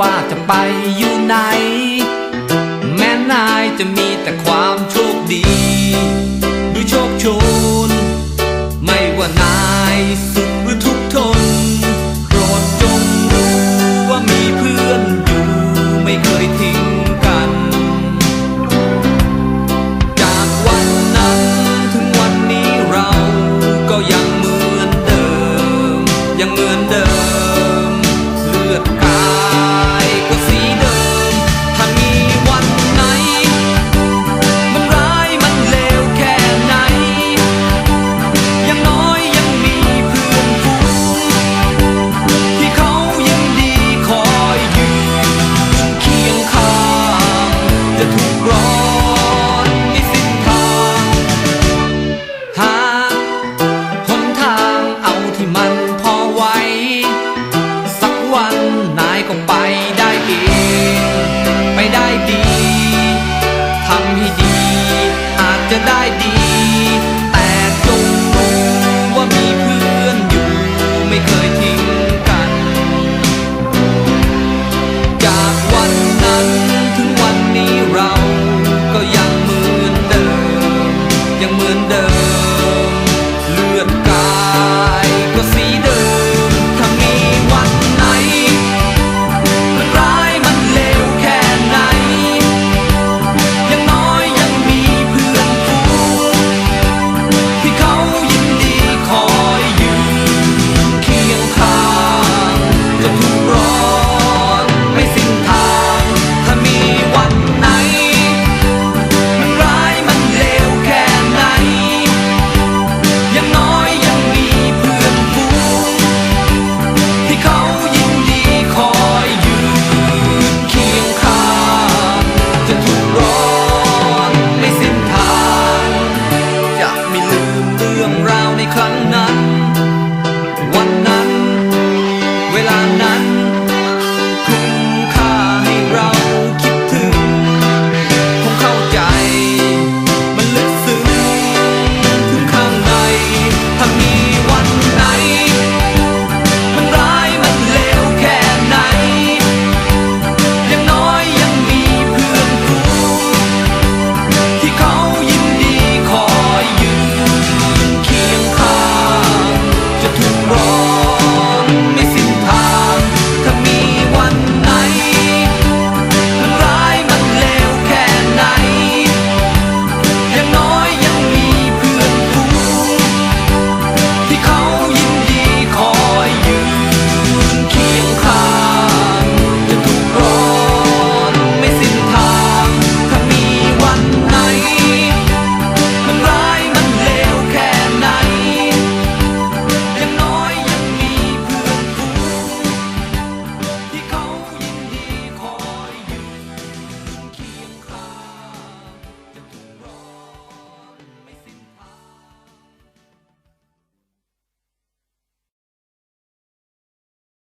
ว่าจะไปอยู่ไหน แม้นายจะมีแต่ความโชคดีหรือโชคชน ไม่ว่านายสุ 代替。 ลานั้น คุ้มค่าให้เราคิดถึง คงเข้าใจ มันลึกซึ้งถึงข้างในถ้ามีวันไหน มันร้ายมันเลวแค่ไหนยังน้อยยังมีเพื่อนคู่ที่เขายินดีคอยยืนเคียงข้างจะถูกรอ